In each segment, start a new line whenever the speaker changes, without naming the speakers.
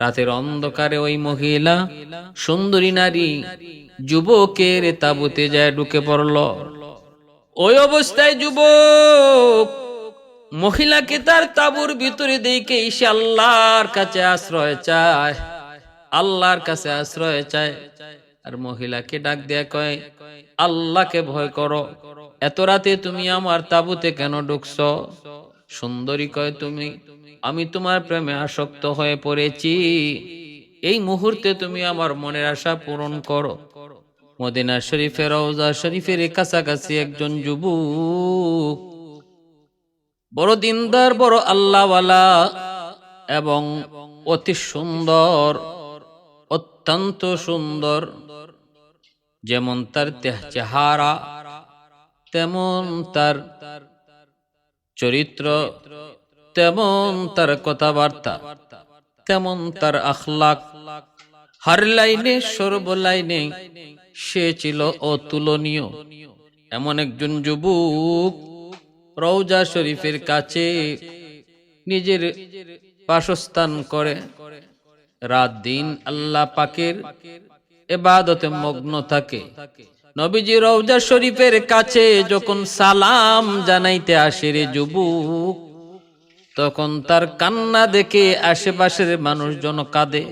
রাতের অন্ধকারে ওই মহিলা সুন্দরী নারী যুবকের তাবুতে যায় ঢুকে পড়ল। ওই অবস্থায় যুবক মহিলাকে তার তাবুর ভিতরে দেখে সে আল্লাহর কাছে আশ্রয় চায়। আল্লাহর কাছে আশ্রয় চায়। আর মহিলাকে ডাক দেয়া কয়, আল্লাহকে ভয় করো। এত রাতে তুমি আমার তাবুতে কেন ঢুকছ? সুন্দরী কয়, তুমি আমি তোমার প্রেমে আসক্ত হয়ে পড়েছি। এই মুহূর্তে তুমি আমার মনের আশা পূরণ করো। মদিনা শরীফের রওজা শরীফের কাছাকাছি একজন যুবক। বড় দিনদার, বড় আল্লাহওয়ালা এবং অতি সুন্দর, অত্যন্ত সুন্দর। যেমন তার চেহারা, তেমন তার চরিত্র তেমন তার কথাবার্তা, তেমন তার আখলাক। হার লাইনে, সর্ব লাইনে সে ছিল অতুলনীয়। এমন একজন যুবক রৌজা শরীফের কাছে নিজের বাসস্থান করে। রাত দিন আল্লাহ পাকের এবাদতে মগ্ন থাকে। নবীজি রৌজা শরীফের কাছে যখন সালাম জানাইতে আসে রে যুবক তখন তার কান্না দেখে আশেপাশের মানুষজন কাঁদে।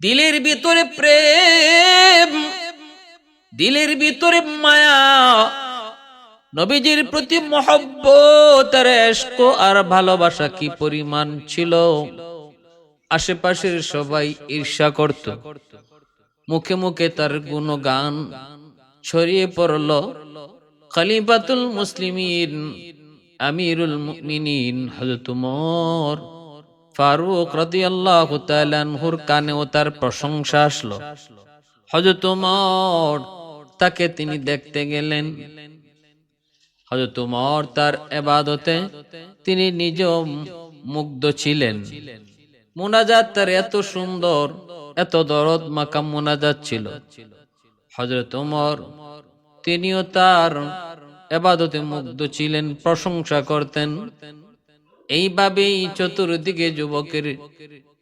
দিলের ভিতরে প্রেম, দিলের ভিতরে মায়া, নবীজির প্রতি মহব্বত আর ভালোবাসা কি পরিমাণ ছিল? আশেপাশের সবাই ঈর্ষা করত। মুখে মুখে তার গুণগান ছড়িয়ে পড়ল। খলিফাতুল মুসলিমিন আমিরুল মুমিনিন, হযরত উমর ফারুক রাদিয়াল্লাহু তাআলা আনহুর কানেও তার প্রশংসা আসলো। হযরত তাকে তিনি দেখতে গেলেন। হযরত তার এবাদতে তিনি নিজেও মুগ্ধ ছিলেন। মুনাজাত তার এত সুন্দর, এত দরদ মাকাম মুনাজাত ছিল। হযরত তিনিও তার এবাদতে মুগ্ধ ছিলেন, প্রশংসা করতেন। এইভাবেই চতুর্দিকে যুবকের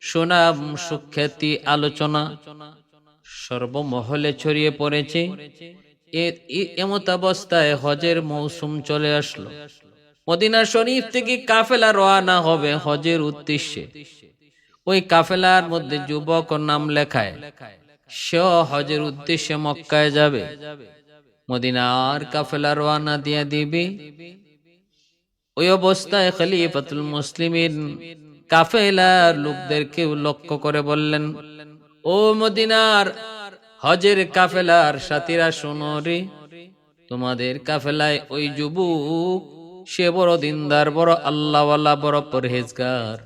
সুনাম, সুখ্যাতি আলোচনা সর্বমহলে ছড়িয়ে পড়েছে। এমত অবস্থায় হজের মৌসুম চলে আসলো। মদিনা শরীফ থেকে কাফেলা রওনা হবে হজের উদ্দেশ্যে। ওই কাফেলার মধ্যে যুবক নাম লেখায়, সেও হজের উদ্দেশ্যে মক্কায় যাবে। মদিনার কাফেলা রওনা দিয়ে দিবে। ওই অবস্থায় খলিফাতুল মুসলিমিন কাফেলার লোকদেরকে লক্ষ্য করে বললেন, ও মদিনার হজের কাফেলার সাথীরা, শোনো রে। তোমাদের কাফেলায় ওই যুবক, সে বড় দিনদার, বড় আল্লাহওয়ালা, বড় পরহেজগার।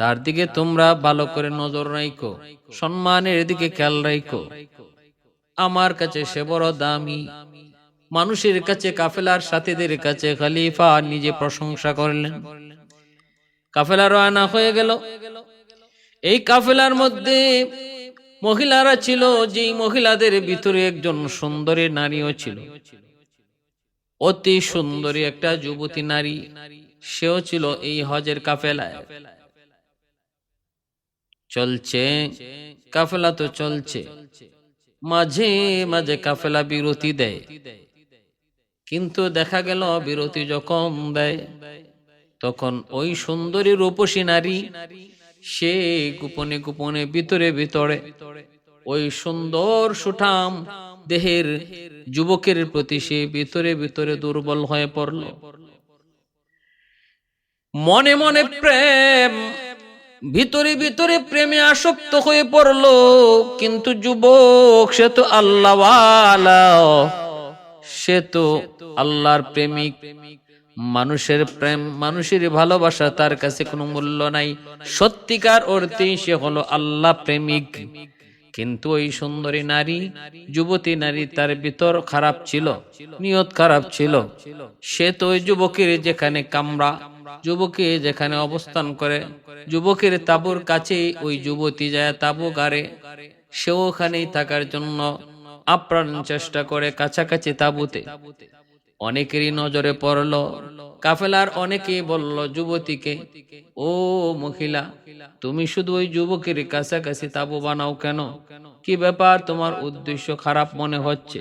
তার দিকে তোমরা ভালো করে নজর রাখো সম্মানের দিকে খেয়াল রাখো আমার কাছে সে বড় দামি। মানুষের কাছে কাফেলার সাথীদের কাছে খলিফা নিজে প্রশংসা করলেন। কাফেলা রওনা হয়ে গেল। এই কাফেলার মধ্যে মহিলারা ছিল, যেই মহিলাদের ভিতরে একজন সুন্দরী নারীও ছিল। অতি সুন্দরী একটা যুবতী নারী, সেও ছিল এই হজের কাফেলায়। চলছে, কাফেলা তো চলছে। মাঝে মাঝে কাফেলা বিরতি দেয়। কিন্তু দেখা গেল বিরতি যখন দেয়, তখন ওই সুন্দরী রূপসী নারী, সে গোপনে গোপনে ভিতরে ভিতরে ওই সুন্দর সুঠাম দেহের যুবকের প্রতি সে ভিতরে ভিতরে দুর্বল হয়ে পড়ল। মনে মনে প্রেম ভিতরে ভিতরে প্রেমে আসক্ত হয়ে পড়ল, কিন্তু যুবক সে তো আল্লাহওয়ালা। সে তো আল্লাহর প্রেমিক। মানুষের প্রেম, মানুষের ভালোবাসা তার কাছে কোনো মূল্য নাই। সত্যিকার অর্থে সে হলো আল্লাহ প্রেমিক। কিন্তু ওই সুন্দরী নারী, যুবতী নারী তার ভিতর খারাপ ছিল, নিয়ত খারাপ ছিল। সে তো ওই যুবকের যেখানে কামরা যুবকে যেখানে অবস্থান করে যুবকের তাবুর কাছে ওই যুবতী যায় তাবু গাড়ে। সেও ওখানেই থাকার জন্য আপ্রাণ চেষ্টা করে কাছাকাছি তাবুতে। অনেকেরই নজরে পড়ল কাফেলার অনেকেই বলল যুবতীকে ও মহিলা তুমি শুধু ওই যুবকের কাছাকাছি তাবু বানাও কেন? কি ব্যাপার? তোমার উদ্দেশ্য খারাপ মনে হচ্ছে।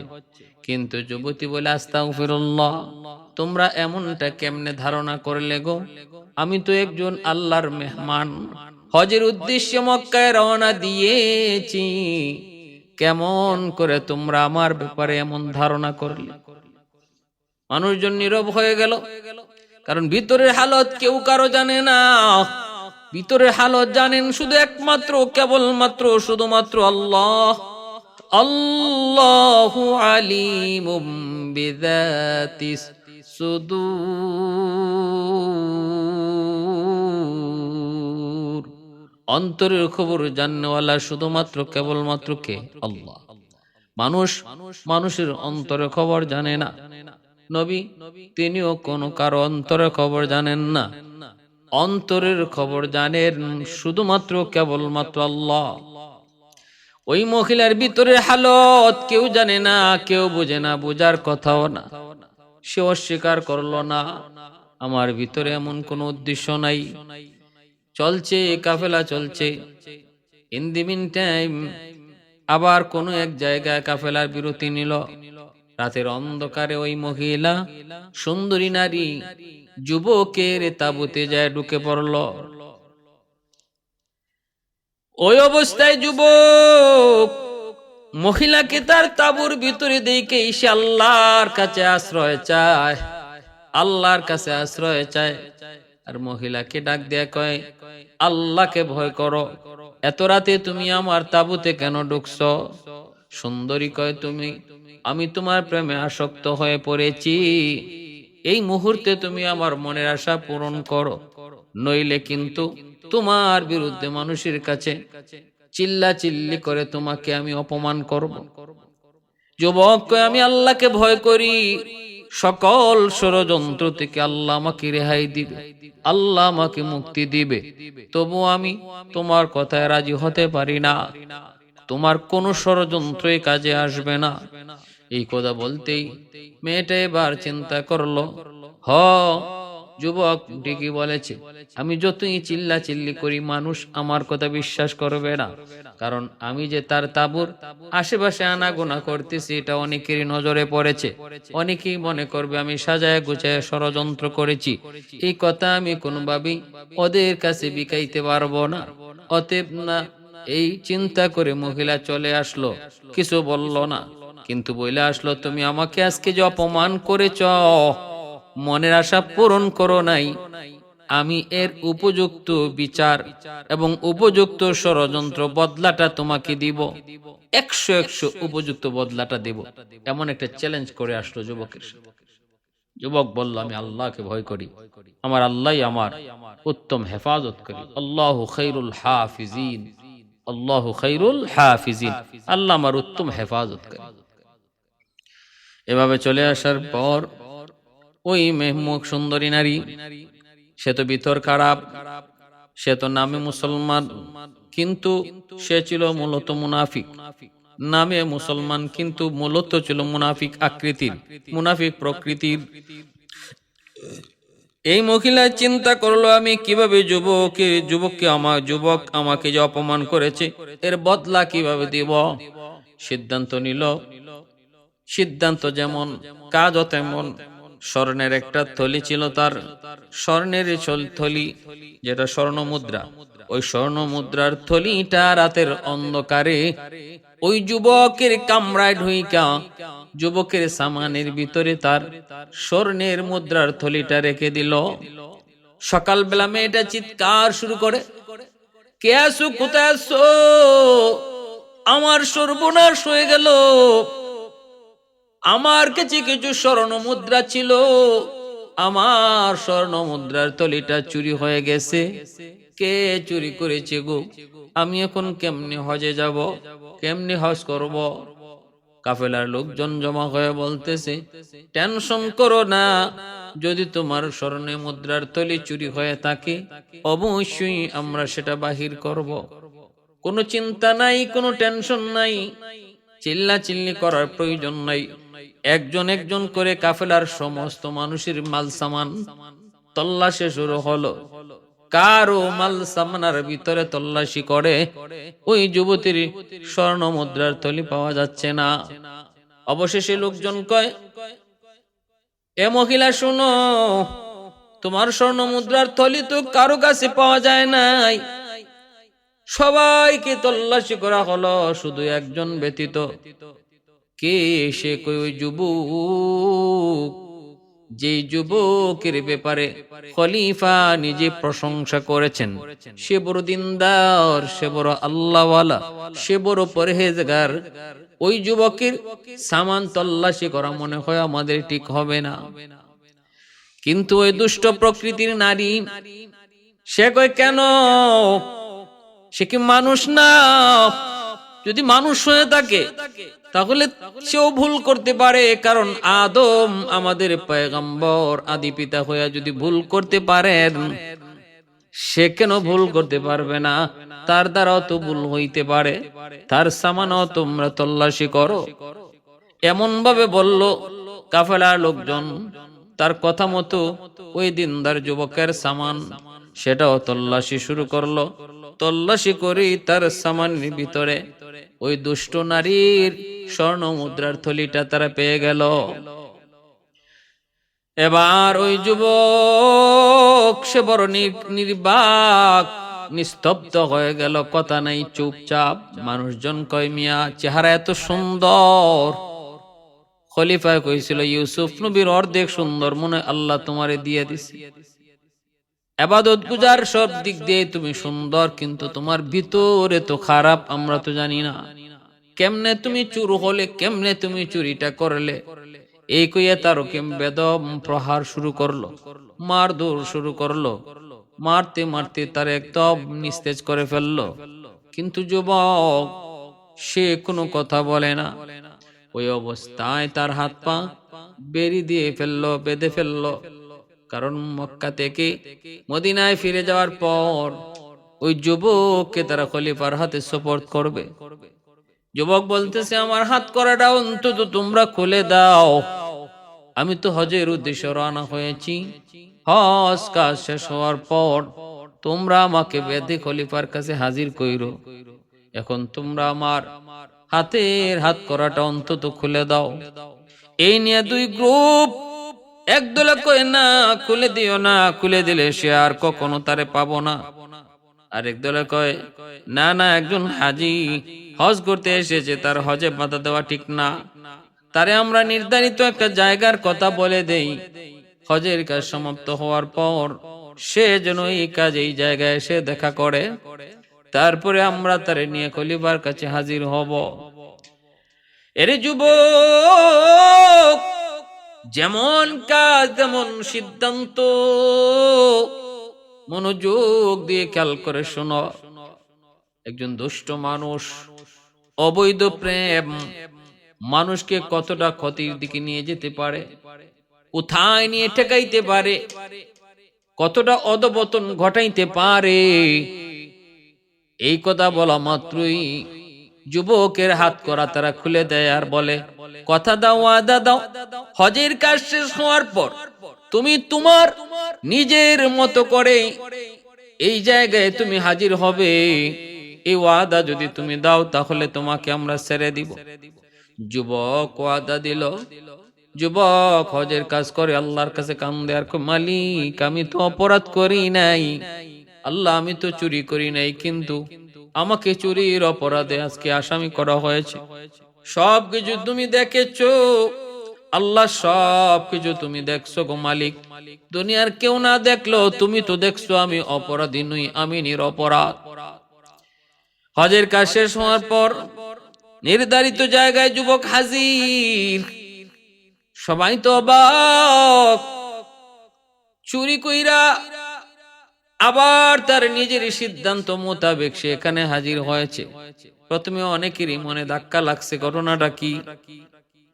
কিন্তু যুবতী বলে আস্তাও ফিরুল্লাহ তোমরা এমনটা কেমনে ধারণা করলে গো? আমি তো একজন আল্লাহর মেহমান। হজের উদ্দেশ্যে মক্কায় রওনা দিয়েছি। কেমন করে তোমরা আমার ব্যাপারে এমন ধারণা করলে? মানুষজন নীরব হয়ে গেল। কারণ ভিতরের হালত কেউ কারও জানে না। ভিতরের হালত জানেন শুধু একমাত্র, কেবলমাত্র শুধুমাত্র আল্লাহ। আল্লাহু আলিমুম বিযাতিস সুদূর। অন্তরের খবর জাননেওয়ালা শুধুমাত্র কেবলমাত্র কে? আল্লাহ। মানুষ মানুষের অন্তরের খবর জানে না। নবী, তিনিও কোনো কারও অন্তরের খবর জানেন না। অন্তরের খবর জানেন শুধুমাত্র কেবলমাত্র আল্লাহ। ওই মহিলার ভিতরের হালত কেউ জানে না, কেউ বোঝে না, বোঝার কথাও না। সে অস্বীকার করল না। আমার ভিতরে এমন কোনো উদ্দেশ্য নাই। চলছে, কাফেলা চলছে। ইন দি মিন টাইম আবার কোনো এক জায়গায় কাফেলার বিরতি নিল। রাতের অন্ধকারে ওই মহিলা, সুন্দরী নারী, যুবকের তাবুতে যায় ঢুকে পড়ল। ওই অবস্থায় যুবক মহিলাকে তার তাবুর ভিতরে দেখে সে আল্লাহর কাছে আশ্রয় চায়। আল্লাহর কাছে আশ্রয় চায়। আর মহিলাকে ডাক দেয়া কয়, আল্লাহকে ভয় করো। এত রাতে তুমি আমার তাবুতে কেন ঢুকছ? সুন্দরী কয় তুমি, আমি তোমার প্রেমে আসক্ত হয়ে পড়েছি। এই মুহূর্তে তুমি আমার মনের আশা পূরণ করো। নইলে কিন্তু তোমার বিরুদ্ধে মানুষের কাছে চিল্লা চিল্লি করে তোমাকে আমি অপমান করব। যুবক আমি আল্লাহকে ভয় করি। সকল ষড়যন্ত্র থেকে আল্লাহ আমাকে রেহাই দিবে। আল্লাহ আমাকে মুক্তি দিবে। তবু আমি তোমার কথায় রাজি হতে পারি না। তোমার কোনো ষড়যন্ত্রই কাজে আসবে না। এই কথা বলতেই মেয়েটা এবার চিন্তা করল, হ যুবক ঠিকই বলেছে, আমি যতই চিল্লা চিল্লি করি, মানুষ আমার কথা বিশ্বাস করবে না। কারণ আমি যে তার তাবুর আশেপাশে আনাগোনা করতেছি, এটা অনেকেরই নজরে পড়েছে। অনেকেই মনে করবে, আমি সাজায় গুছায় ষড়যন্ত্র করেছি। এই কথা আমি কোনোভাবেই ওদের কাছে বিকাইতে পারব না। অতএব না, এই চিন্তা করে মহিলা চলে আসলো, কিছু বলল না। কিন্তু বলে আসলো, তুমি আমাকে আজকে যে অপমান করেছ মনের আশা পূরণ করো নাই। আমি এর উপযুক্ত বিচার এবং উপযুক্ত ষড়যন্ত্র বদলাটা তোমাকে দিব। একশো একশো উপযুক্ত বদলাটা দেব। এমন একটা চ্যালেঞ্জ করে আসলো যুবকের যুবক বলল, আমি আল্লাহকে ভয় করি। আমার আল্লাহ আমার উত্তম হেফাজত করি। আল্লাহ খৈরুল হাফিজিন। আল্লাহ খৈরুল হাফিজিন। আল্লাহ আমার উত্তম হেফাজত করে এভাবে চলে আসার পর ওই মেহমুখ সুন্দরী নারী। সে তো ভিতর খারাপ, সে তো নামে মুসলমান, কিন্তু সে ছিল মূলত মুনাফিক। নামে মুসলমান, কিন্তু মূলত ছিল মুনাফিক আকৃতির, মুনাফিক প্রকৃতির। এই মহিলা চিন্তা করল, আমি কীভাবে যুবকে, যুবককে আমার যুবক আমাকে যে অপমান করেছে, এর বদলা কীভাবে দিব? সিদ্ধান্ত নিল। সিদ্ধান্ত যেমন, কাজও তেমন। স্বর্ণের একটা থলি ছিল তার। স্বর্ণের থলি, যেটা স্বর্ণ মুদ্রা ওই স্বর্ণ মুদ্রার থলিটা রাতের অন্ধকারে ওই যুবকের কামরায় ঢুইকা, যুবকের সামানের ভিতরে তার স্বর্ণের মুদ্রার থলিটা রেখে দিল। সকালবেলা মেয়েটা চিৎকার শুরু করে, কে আসো কোথায় আসো আমার সর্বনাশ হয়ে গেল। আমার কাছে কিছু স্বর্ণ মুদ্রা ছিল। আমার স্বর্ণ মুদ্রার তলিটা চুরি হয়ে গেছে। কে চুরি করেছে গো? আমি এখন কেমনে হজে যাব? কেমনে হজ করব? কাফেলার লোকজন জমা হয়ে বলতেছে, টেনশন করো না। যদি তোমার স্বর্ণে মুদ্রার তলি চুরি হয়ে থাকে, অবশ্যই আমরা সেটা বাহির করব। কোনো চিন্তা নাই, কোনো টেনশন নাই। চিল্লা চিল্লি করার প্রয়োজন নাই। একজন একজন করে কাফেলার সমস্ত মানুষের মাল সামান তল্লাশি শুরু হলো। কারও মাল সামানার ভিতরে তল্লাশি করে, ওই যুবতীর স্বর্ণ মুদ্রার থলি পাওয়া যাচ্ছে না। অবশেষে লোকজন কয়, এ মহিলা, শুনো, তোমার স্বর্ণ মুদ্রার থলি তো কারও কাছে পাওয়া যায় নাই। সবাইকে তল্লাশি করা হলো, শুধু একজন ব্যতীত কে সে কই যুবক? যে যুবকের ব্যাপারে খলিফা নিজে প্রশংসা করেছেন, সে বড় দিনদার, সে বড় আল্লাহওয়ালা, সে বড় পরহেজগার। ওই যুবকের সামান তল্লাশি করা মনে হয় আমাদের ঠিক হবে না। কিন্তু ওই দুষ্ট প্রকৃতির নারী, সে কয়, কেন? সে কি মানুষ না? যদি মানুষ হয়ে থাকে তাহলে সেও ভুল করতে পারে, কারণ আদম আমাদের পয়গম্বর, আদি পিতা হইয়া যদি ভুল করতে পারেন, সে কেন ভুল করতে পারবে না? তার দ্বারাও তো ভুল হইতে পারে। তার সামানও তোমরা তল্লাশি করো। এমন ভাবে বলল কাফেলার লোকজন, তার কথা মতো ওই দিনদার যুবকের সামান, সেটাও তল্লাশি শুরু করল। তল্লাশি করি তার সামানের ভিতরে ওই দুষ্ট নারীর স্বর্ণ মুদ্রার থলিটা তারা পেয়ে গেল। এবার ওই যুবক, সে বড় নির্বাক, নিস্তব্ধ হয়ে গেল। কথা নাই, চুপচাপ। মানুষজন কয়, মিয়া, চেহারা এত সুন্দর। খলিফা কইছিল, ইউসুফ নবীর অর্ধেক সুন্দর, মনে আল্লাহ তোমারে দিয়ে দিছে। আবাদত গুজার সব দিক দিয়ে তুমি সুন্দর, কিন্তু তোমার ভিতরে তো খারাপ, আমরা তো জানি না। কেমনে তুমি চুর হলে, কেমনে তুমি চুরিটা করলে? এই কইয়া তার কেম বেদম প্রহার শুরু করল, মার দৌড় শুরু করল, মারতে মারতে তার একদম নিস্তেজ করে ফেলল। কিন্তু যুবক, সে কোনো কথা বলে না। ওই অবস্থায় তার হাত পা বেরি দিয়ে ফেলল, বেঁধে ফেলল। কারণ মক্কা থেকে মদিনায় ফিরে যাওয়ার পর ওই যুবককে তারা খলিফার হাতে সোপর্দ করবে। যুবক বলতেছে, আমার হাত করাটা অন্তত তোমরা খুলে দাও। আমি তো হজের উদ্দেশ্যে রওনা হয়েছি। হজ কাজ শেষ হওয়ার পর তোমরা আমাকে বেদে খলিফার কাছে হাজির কইরো। এখন তোমরা আমার হাতের হাত করাটা অন্তত খুলে দাও। এই নিয়ে দুই গ্রুপ একদলে কয় না, খুলে দিও না, খুলে দিলে সে আর কখনো তারে পাবো না। আরেক দলে কয়, না না, একজন হাজি হজ করতে এসেছে, তার হজে বাধা দেওয়া ঠিক না। তারে আমরা নির্ধারিত একটা জায়গার কথা বলে দেই। হজের কাজ সমাপ্ত হওয়ার পর সে যেন এই কাজ এই জায়গায় এসে দেখা করে। তারপরে আমরা তারে নিয়ে খলিফার কাছে হাজির হব। এরে যুবক যেমন কাজ, তেমন সিদ্ধান্ত। মনোযোগ দিয়ে খেয়াল করে শোনো। একজন দুষ্ট মানুষ, অবৈধ প্রেম, মানুষকে কতটা ক্ষতির দিকে নিয়ে যেতে পারে কোথায় নিয়ে ঠেকাইতে পারে, কতটা অধপতন ঘটাইতে পারে, এই কথা বলা মাত্রই যুবকের হাত করা তারা খুলে দেয় আর বলে, কথা দাও আদা দাও। হজের কাজ শেষ হওয়ার পর তুমি তোমার নিজের মতো করে এই জায়গায় তুমি হাজির হবে। এই ওয়াদা যদি তুমি দাও, তাহলে তোমাকে আমরা ছেড়ে দিব। যুবক ওয়াদা দিল। যুবক হজের কাজ করে, আল্লাহর কাছে কান্দে, আর মালিক, আমি তো অপরাধ করি নাই। আল্লাহ, আমি তো চুরি করি নাই, কিন্তু আমাকে চুরির অপরাধে আজকে আসামি করা হয়েছে। সব কিছু তুমি দেখেছ। আল্লাহ সব কিছু তুমি দেখছ গো মালিক। দুনিয়ার কেউ না দেখল, তুমি তো দেখছ আমি অপরাধী নই, আমি নিরপরাধ। হজের কাজ শেষ হওয়ার পর নির্ধারিত জায়গায় যুবক হাজির। সবাই তো অবাক। চুরি কইরা আবার তার নিজের সিদ্ধান্ত মোতাবেক সে এখানে হাজির হয়েছে। প্রথমে অনেকেরই মনে ধাক্কা লাগছে, ঘটনাটা কি?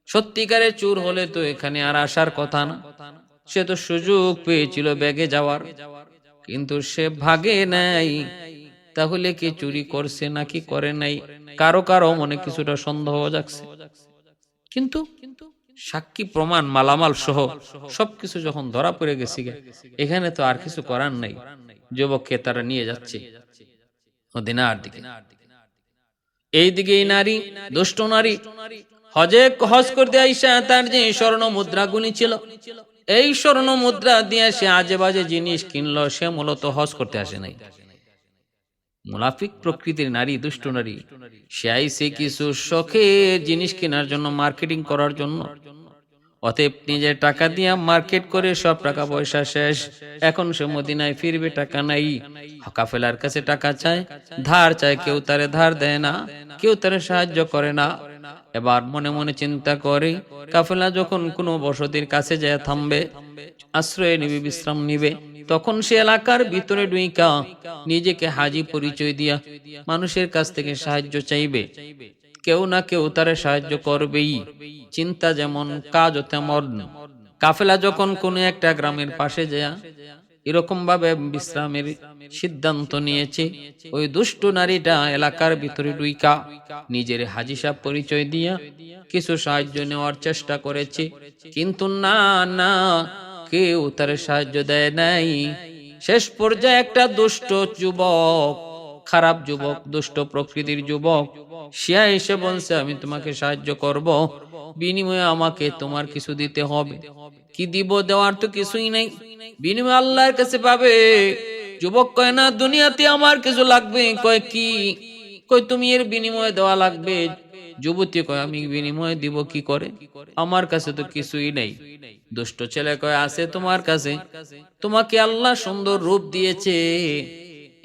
সত্যিকারে চুর হলে তো এখানে আর আসার কথা না। সে তো সুযোগ পেয়েছিল ব্যাগে যাওয়ার। কিন্তু সে ভাগে নাই তাহলে কি চুরি করছে নাকি করে নাই? কারও কারও মনে কিছুটা সন্দেহ জাগছে। কিন্তু সাক্ষী প্রমাণ, মালামাল সহ সবকিছু যখন ধরা পড়ে গেছি এখানে তো আর কিছু করার নাই। যুবককে তারা নিয়ে যাচ্ছে। মদিনার দিকে। এইদিকে এই নারী, দুষ্ট নারী, হজে হজ করতে আইসা তার যে স্বর্ণ মুদ্রাগুলি ছিল এই স্বর্ণ মুদ্রা দিয়ে সে আজে বাজে জিনিস কিনলো, সে মূলত হজ করতে আসে নাই। মুনাফিক প্রকৃতির নারী, দুষ্ট নারী, সে আইসে কিছু শখের জিনিস কেনার জন্য, মার্কেটিং করার জন্য অতএব নিজের টাকা দিয়ে মার্কেট করে সব টাকা পয়সা শেষ। এখন সে মদিনায় ফিরবে, টাকা নাই। হকাফেলার কাছে টাকা চায়, ধার চায়, কেউ তারে ধার দেয় না, কেউ তারে সাহায্য করে না। এবার মনে মনে চিন্তা করে, কাফেলা যখন কোনো বসতির কাছে যায় থামবে, আশ্রয় নিবে, বিশ্রাম নিবে, তখন সে এলাকার ভিতরে ডুইকা নিজেকে হাজি পরিচয় দিয়া মানুষের কাছ থেকে সাহায্য চাইবে। কেউ না কেউ তারে সাহায্য করবেই। চিন্তা যেমন কাজ তেমন কাফেলা যখন কোনো একটা গ্রামের পাশে যায় এরকম ভাবে বিশ্রামের সিদ্ধান্ত নিয়েছে। ওই দুষ্ট নারীটা এলাকার ভিতরে ডুইকা নিজের হাজিসা পরিচয় দিয়া কিছু সাহায্য নেওয়ার চেষ্টা করেছে। কিন্তু না না, কেউ তার সাহায্য দেয় নাই। শেষ পর্যায়ে একটা দুষ্ট যুবক খারাপ যুবক দুষ্ট প্রকৃতির যুবক। শিয়া এসে বলছে আমি তোমাকে সাহায্য করব। বিনিময়ে আমাকে তোমার কিছু দিতে হবে। কি দিব দেওয়ার তো কিছুই নেই। বিনিময়ে আল্লাহর কাছে পাবে। যুবক কয় না দুনিয়াতে আমার কিছু লাগবে। কয় কি? কই তুমি এর বিনিময়ে দেওয়া লাগবে। যুবতী কয় আমি বিনিময়ে দিব কি করে? আমার কাছে তো কিছুই নেই। দুষ্ট ছেলে কয় আছে তোমার কাছে। তোমাকে আল্লাহ সুন্দর রূপ দিয়েছে।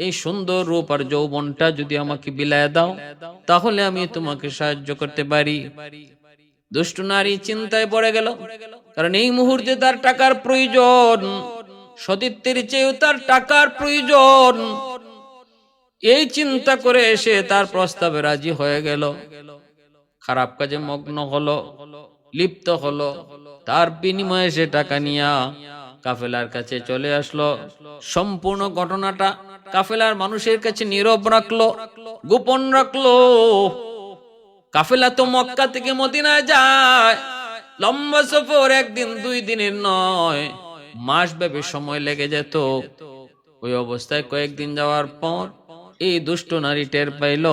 এই সুন্দর রূপ আর যৌবনটা যদি আমাকে বিলায় দাও, তাহলে আমি তোমাকে সাহায্য করতে পারি। দুষ্ট নারী চিন্তায় পড়ে গেল, কারণ এই মুহূর্তে তার টাকার প্রয়োজন, সতীত্বের চেয়েও তার টাকার প্রয়োজন। এই চিন্তা করে এসে তার প্রস্তাবে রাজি হয়ে গেল। খারাপ কাজে মগ্ন হলো, লিপ্ত হলো। তার বিনিময়ে সে টাকা নিয়া কাফেলার কাছে চলে আসলো। সম্পূর্ণ ঘটনাটা কাফেলার মানুষের কাছে নীরব রাখল, গোপন রাখল। কাফেলা তো মক্কা থেকে মদিনায় যায়, লম্বা সফর একদিন দুই দিনের নয়, মাস ব্যাপী সময় লেগে যেত। ওই অবস্থায় কয়েকদিন যাওয়ার পর এই দুষ্ট নারী টের পাইল,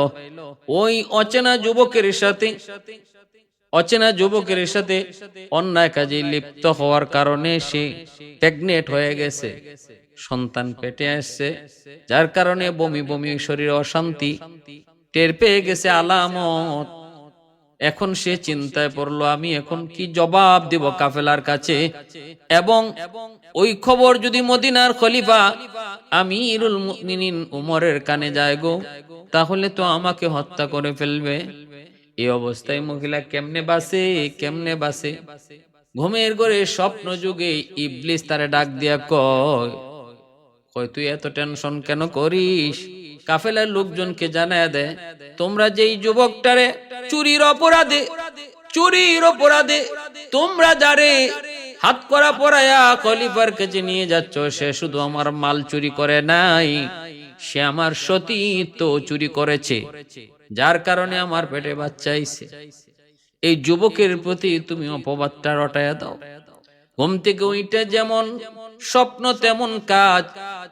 ওই অচেনা যুবকের সাথে, অচেনা যুবকের সাথে অন্যায় কাজে লিপ্ত হওয়ার কারণে সে প্রেগনেট হয়ে গেছে। সন্তান পেটে আসছে, যার কারণে বমি বমি শরীরে অশান্তি টের পেয়ে গেছে আলামত। এখন সে চিন্তায় পড়ল, আমি এখন কি জবাব দিব কাফেলার কাছে? এবং ওই খবর যদি মদিনার খলিফা আমিরুল মুমিনিন উমরের কানে যায় গো, তাহলে তো আমাকে হত্যা করে ফেলবে। এই অবস্থায় মহিলা কেমনে বাসে কেমনে বাসে ঘুমের ঘরে স্বপ্ন যুগে ইবলিস তারে ডাক দিয়া কয় কয়, তুই এত টেনশন কেন করিস? কাফেলার লোকজনকে জানায় দে তোমরা যেই যুবকটারে চুরির অপরাধে চুরির অপরাধে তোমরা যারে হাত করা পরায়া খলিফার কাছে নিয়ে যাচ্ছ, সে শুধু আমার মাল চুরি করে নাই, সে আমার সতীত্ব চুরি করেছে, যার কারণে আমার পেটে বাচ্চা আইছে। এই যুবকের প্রতি তুমি অপবাদটা রটায়া দাও। ঘুম থেকে ওইটা যেমন স্বপ্ন, তেমন কাজ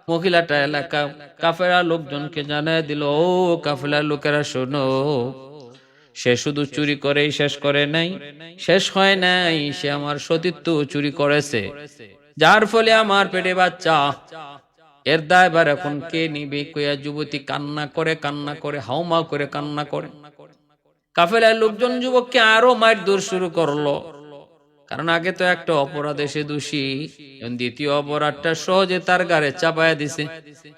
মহিলাটা এলাকা। কাফেরা লোকজনকে জানায় দিল, ও কাফেলার লোকেরা, শোনো। সে শুধু চুরি করেই শেষ করে নাই। শেষ হয় নাই, সে আমার সতীত্ব চুরি করেছে। যার ফলে আমার পেটে বাচ্চা। এর দায়বার এখন কে নিবে? কইয়া যুবতী কান্না করে কান্না করে হাউমা করে, কান্না করে। কাফেলার লোকজন যুবককে আরও মার দূর শুরু করল। কারণ আগে তো একটা অপরাধ এসে দোষী দ্বিতীয় অপরাধটা সহজে তার গাড়ে চাপায়া দিছে।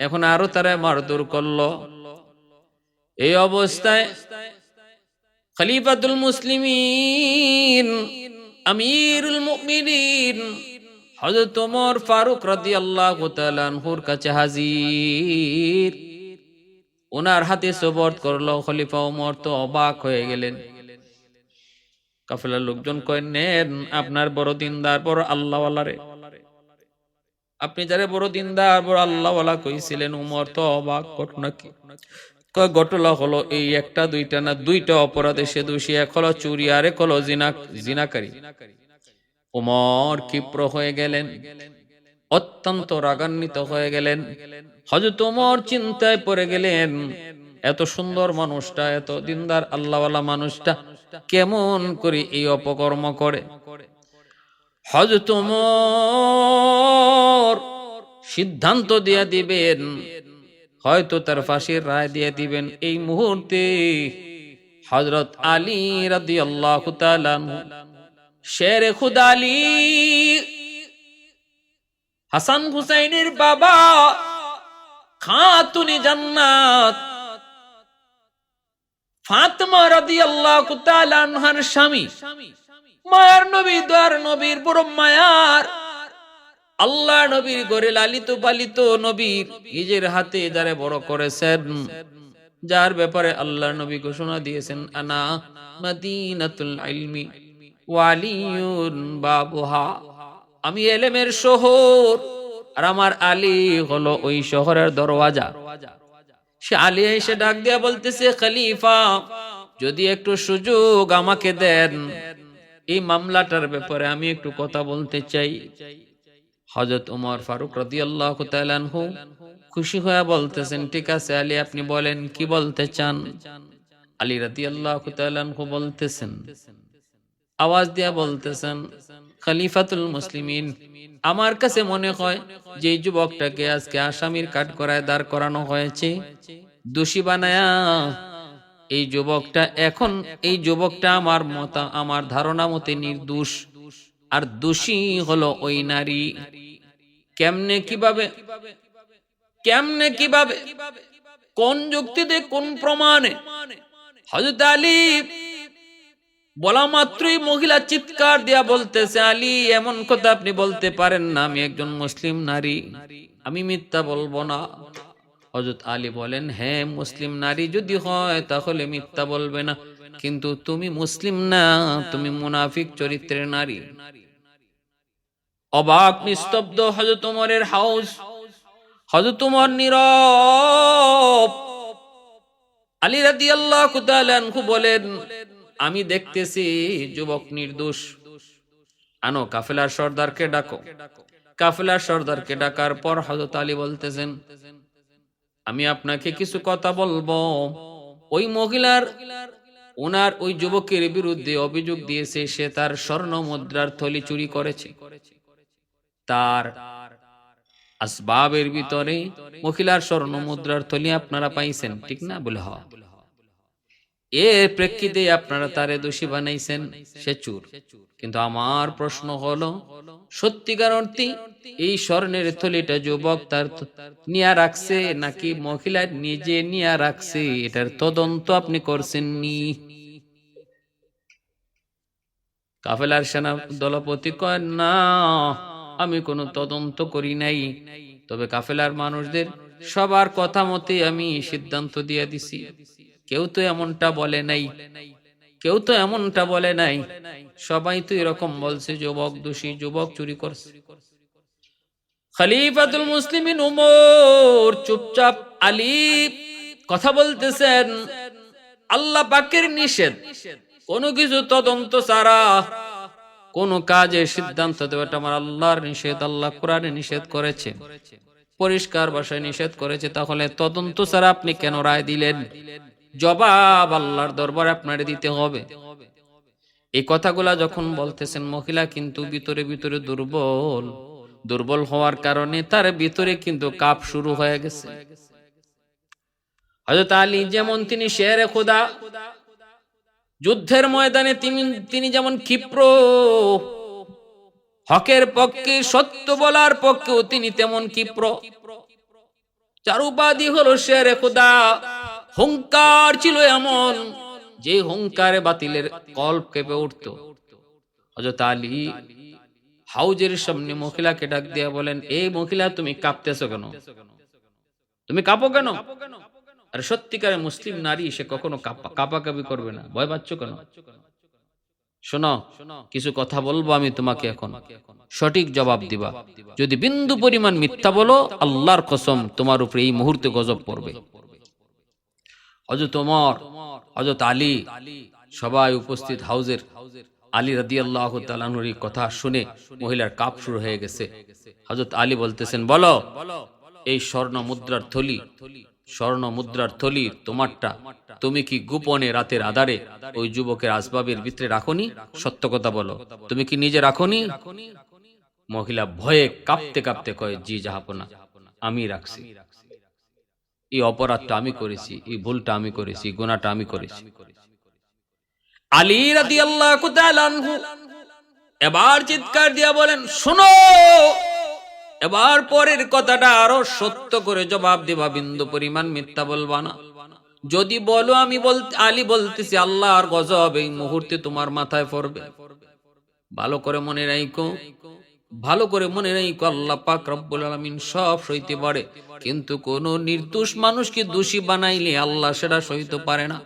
এখন আরও তারা মারধর করল। এই অবস্থায় খলিফাতুল মুসলিমিন, আমিরুল মুমিনিন, হযরত ওমর ফারুক রাদিয়াল্লাহু তাআলা আনহুর কাছে হাজির। ওনার হাতে সোবর্দ করল। খলিফা ওমর তো অবাক হয়ে গেলেন। কাফেলার লোকজন কয়, নেন, আপনার বড় দিনদার, বড় আল্লাহওয়ালা রে আপনি যারে বড় দিনদার, বড় আল্লাহওয়ালা কইছিলেন, উমর তো অবাক ঘটনা কি ঘটনা হলো এই একটা, দুইটা না, দুইটা অপরাধে সে দোষী, এক হলো চুরি, আর এক হলো জিনা, জিনাকারী। ওমর ক্ষিপ্র হয়ে গেলেন, অত্যন্ত রাগান্বিত হয়ে গেলেন। হজরত ওমর চিন্তায় পড়ে গেলেন, এত সুন্দর মানুষটা, এত দিনদার, আল্লাহওয়ালা মানুষটা কেমন করে এই অপকর্ম করে? হজরত ওমর সিদ্ধান্ত দিয়া দিবেন, হয়তো তার ফাঁসির রায় দিয়ে দিবেন। এই মুহূর্তে হজরত আলী রাদি আল্লাহ শের খুদ আলী, হাসান হুসাইনের বাবা খাতুনি জান্নাত ফাতেমা রাদিয়াল্লাহু তাআলা আনহার স্বামী। মায়ার নবী, দয়ার নবীর বড় মায়ার আল্লাহ নবীর গড়ে লালিত পালিত নবীর নিজের হাতে যারে বড় করেছেন, যার ব্যাপারে আল্লাহ নবী ঘোষণা দিয়েছেন, আনা মাদিনাতুল ইলমি ওয়ালিয়ুন বাবুহা। আমি এলেমের শহর আর আমার আলী হলো ওই শহরের দরওয়াজা। সে আলী এসে ডাক দিয়া বলতেছে, খলিফা, যদি একটু সুযোগ আমাকে দেন, এই মামলাটার ব্যাপারে আমি একটু কথা বলতে চাই। হজরত উমর ফারুক রাদি আল্লাহ খুশি হয়ে বলতেছেন, ঠিক আছে আলী, আপনি বলেন, কি বলতে চান? আলী রাদি আল্লাহ বলতেছেন, আওয়াজ দিয়া বলতেছেন খলিফাতুল মুসলিমিন। আমার কাছে মনে হয় যে যুবকটাকে আজকে আসামির কাঠ করায় দাঁড় করানো হয়েছে। দোষী বানায়া এই যুবকটা এখন এই যুবকটা আমার মতা, আমার ধারণা মতে নির্দোষ। আর দোষী হলো ওই নারী। কেমনে কীভাবে কেমনে কীভাবে, কোন যুক্তিতে কোন প্রমাণে? হজরত আলী বলা মাত্রই মহিলা চিৎকার দিয়া বলতেছে, আলী, এমন কথা আপনি বলতে পারেন না, আমি একজন মুসলিম নারী। আমি মিথ্যা বলব না। হজরত আলী বলেন হ্যাঁ মুসলিম নারী, যদি হয় তাহলে মিথ্যা বলবে না। কিন্তু তুমি মুসলিম না, তুমি মুনাফিক চরিত্রের নারী। অবাক, নিস্তব্ধ হজরত উমরের হাউস। হজরত উমর নীরব। আলী রাদি আল্লাহ বলেন আমি দেখতেছি, যুবক নির্দোষ। আনো, কাফেলার সর্দারকে ডাকো। কাফেলার সর্দারকে ডাকার পর হজরত আলী বলতেছেন, আমি আপনাকে কিছু কথা বলব। ওই মহিলার, ওনার ওই যুবকের বিরুদ্ধে অভিযোগ দিয়েছে, সে তার স্বর্ণ মুদ্রার থলি চুরি করেছে। তার আসবাবের ভিতরে মহিলার স্বর্ণ মুদ্রার থলি আপনারা পাইছেন, ঠিক না বলে হওয়া? এর প্রেক্ষিতে আপনারা তারে দোষী বানাইছেন, সে চুর। কিন্তু আমার প্রশ্ন হলো, সত্যিকার অর্থে এই স্বর্ণের থলিটা যুবক তার নিয়া রাখছে নাকি মহিলা নিজে নিয়া রাখছে? এটার তদন্ত আপনি করছেন নি কাফেলার সেনা দলপতি কয়, না, আমি কোনো তদন্ত করি নাই। তবে কাফেলার মানুষদের সবার কথা মতে আমি সিদ্ধান্ত দিয়ে দিছি। কেউ তো এমনটা বলে নাই। কেউ তো এমনটা বলে নাই। সবাই তো এরকম বলছে, যুবক দোষী, যুবক চুরি করছে। খলিফাতুল মুসলিমিন উমর চুপচাপ আলী কথা বলতেছেন, আল্লাহ পাকের নিষেধ। কোনো কিছু তদন্ত ছাড়া, কোন কাজে সিদ্ধান্ত দেওয়াটা আমার আল্লাহর নিষেধ, আল্লাহ কোরআনে নিষেধ করেছে। পরিষ্কার ভাষায় নিষেধ করেছে, তাহলে তদন্ত ছাড়া আপনি কেন রায় দিলেন? জবাব আল্লাহর দরবারে আপনারে দিতে হবে। এই কথাগুলা যখন বলতেছেন মহিলা কিন্তু ভিতরে ভিতরে দুর্বল দুর্বল হওয়ার কারণে তার ভিতরে কিন্তু কাপ শুরু হয়ে গেছে। হযরত আলী যেমন তিনি শেরে খোদা, যুদ্ধের ময়দানে তিনি তিনি যেমন ক্ষিপ্র, হকের পক্ষে, সত্য বলার পক্ষেও তিনি তেমন ক্ষিপ্র। চার হলো শেরে খোদা। হুঙ্কার ছিল এমন যে হুঙ্কারে বাতিলের কল্প কেঁপে উঠত। হজরত আলী হাউজের সামনে মহিলাকে ডাক দিয়া বলেন এই মহিলা, তুমি কাঁপতেছো কেন? তুমি কাঁপো কেন? আর সত্যিকারে মুসলিম নারী সে কখনো কাপাকাপি করবে না। ভয় পাচ্ছ কেন? শোনো, কিছু কথা বলব আমি তোমাকে এখন। সঠিক জবাব দিবা। যদি বিন্দু পরিমাণ মিথ্যা বলো, আল্লাহর কসম তোমার উপরে এই মুহূর্তে গজব পড়বে। হজরত ওমর হজরত আলী সবাই উপস্থিত হাউজের আলী রাদি আল্লাহ তালানুর কথা শুনে মহিলার কাপ শুরু হয়ে গেছে। হজরত আলী বলতেছেন, বলো, এই স্বর্ণ মুদ্রার থলি, স্বর্ণ মুদ্রার থলি তোমারটা, তুমি কি গোপনে রাতের আধারে ওই যুবকের আসবাবের ভিতরে রাখনি? সত্য কথা বলো, তুমি কি নিজে রাখনি? মহিলা ভয়ে কাঁপতে কাঁপতে কয়, জি যাহাপনা আমি রাখছি। এই অপরাধটা আমি করেছি, এই ভুলটা আমি করেছি গুণাটা আমি করেছি। আলী রাদি আল্লাহ এবার চিৎকার দিয়া বলেন, শোনো! এবার পরের কথাটা আরও সত্য করে জবাব দেবা, বিন্দু পরিমাণ মিথ্যা বলবা না। যদি বলো আমি বলতে আলী বলতেছি আল্লাহ আর গজব এই মুহূর্তে তোমার মাথায় পড়বে। ভালো করে মনে রাখো ভালো করে মনে নেই আল্লাহ পাক রব্বুল আলামিন সব সইতে পারে। কিন্তু কোন নির্দোষ মানুষকে দোষী বানাইলে আল্লাহ সেটা সইতে পারে না।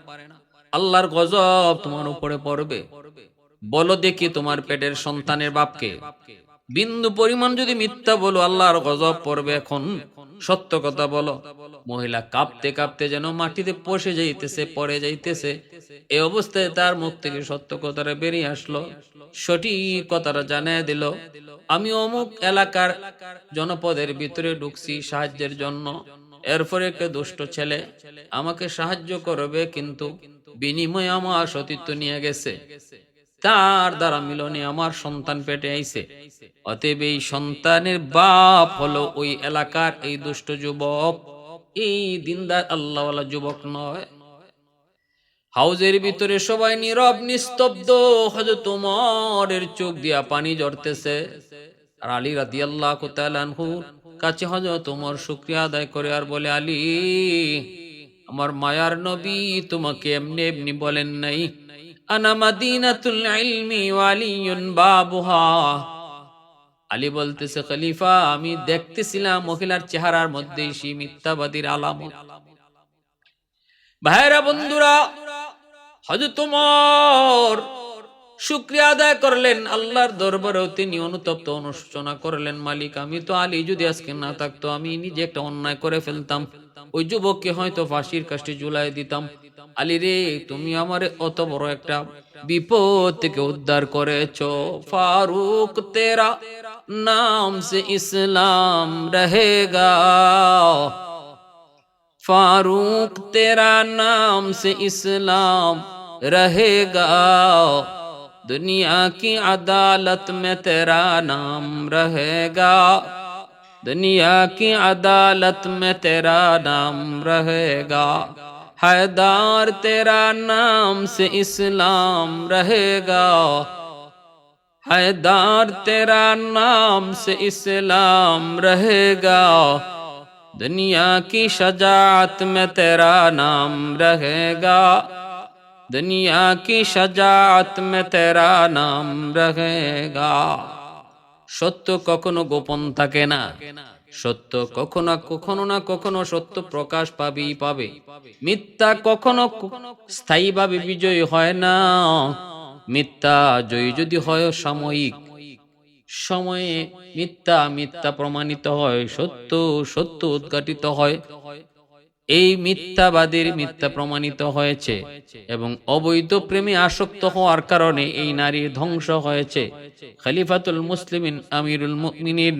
আল্লাহর গজব তোমার উপরে পড়বে। বলো দেখি তোমার পেটের সন্তানের বাপকে। বিন্দু পরিমাণ যদি মিথ্যা বলো, আল্লাহর গজব পড়বে এখন। সত্য কথা বলো। মহিলা কাঁপতে কাঁপতে যেন মাটিতে পশে যাইতেছে, পড়ে যাইতেছে। এই অবস্থায় তার মুখ থেকে সত্য কথাটা বেরিয়ে আসলো। সঠিক কথাটা জানিয়ে দিল, আমি অমুক এলাকার জনপদের ভিতরে ঢুকছি সাহায্যের জন্য। এরপরে একটা দুষ্ট ছেলে আমাকে সাহায্য করবে, কিন্তু বিনিময়ে আমার সতীত্ব নিয়ে গেছে। তার দ্বারা মিলনে আমার সন্তান পেটে আইছে? অতএব এই সন্তানের বাপ হলো ওই এলাকার এই দুষ্ট যুবক। এই দিনদার আল্লাহওয়ালা যুবক নয়। হাউজের ভিতরে সবাই নীরব, নিস্তব্ধ। হজরত তোমারের চোখ দিয়া পানি জড়তেছে আর আলী রাদি আল্লাহ কাছে হজরত তোমার শুক্রিয়া আদায় করে আর বলে, আলী, আমার মায়ার নবী তোমাকে এমনি এমনি বলেন নাই। আলী বলতেছে, খলিফা, আমি দেখতেছিলাম মহিলার চেহারার মধ্যে সেই মিথ্যাবাদীর ভাইরা বন্ধুরা শুক্রিয়া আদায় করলেন। আল্লাহর দরবারেও তিনি অনুতপ্ত, অনুশোচনা করলেন, মালিক, আমি তো আলী, যদি আজকে না থাকতো, আমি নিজে একটা অন্যায় করে ফেলতাম। ওই যুবককে হয়তো ফাঁসির কাছে ঝুলাই দিতাম। আলী রে তুমি আমার অত বড় একটা বিপদ থেকে উদ্ধার করেছ ফারুক তেরা নাম সে ইসলাম রহেগা फारूक तेरा नाम से इस्लाम रहेगा दुनिया की अदालत में तेरा नाम रहेगा दुनिया की अदालत में तेरा नाम रहेगा हैदार तेरा नाम से इस्लाम रहेगा हैदार तेरा नाम से इस्लाम रहेगा दुनिया की शजात में तेरा नाम रहेगा दुनिया की शजात में तेरा नाम रहेगा সত্য কখনো গোপন থাকে না সত্য কখনো কখনো না কখনো সত্য প্রকাশ পাবেই পাবে। মিথ্যা কখনো স্থায়ীভাবে বিজয়ী হয় না। মিথ্যা জয়ী যদি হয় সাময়িক। সময়ে মিথ্যা মিথ্যা প্রমাণিত হয়, সত্য সত্য উদ্ঘাটিত হয়। এই মিথ্যাবাদীর মিথ্যা প্রমাণিত হয়েছে এবং অবৈধ প্রেমে আসক্ত হওয়ার কারণে এই নারী ধ্বংস হয়েছে। খলিফাতুল মুসলিমিন আমিরুল মুমিনিন,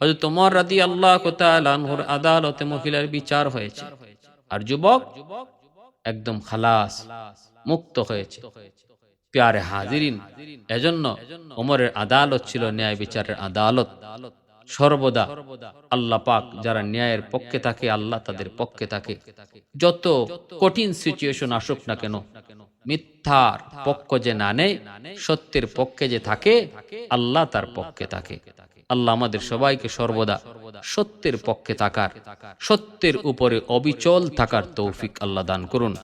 হযরত ওমর রাদিয়াল্লাহু তাআলা আদালতে মহিলার বিচার হয়েছে। আর যুবক একদম খালাস, মুক্ত হয়েছে। প্যারে হাজিরিন, এজন্য ওমরের আদালত ছিল ন্যায় বিচারের আদালত। সর্বদা আল্লাহ পাক যারা ন্যায়ের পক্ষে থাকে, আল্লাহ তাদের পক্ষে থাকে। যত কঠিন সিচুয়েশন আসুক না কেন, মিথ্যার পক্ষ যে না নেয়, সত্যের পক্ষে যে থাকে, আল্লাহ তার পক্ষে থাকে। আল্লাহ আমাদের সবাইকে সর্বদা সত্যের পক্ষে থাকার, সত্যের উপরে অবিচল থাকার তৌফিক আল্লাহ দান করুন।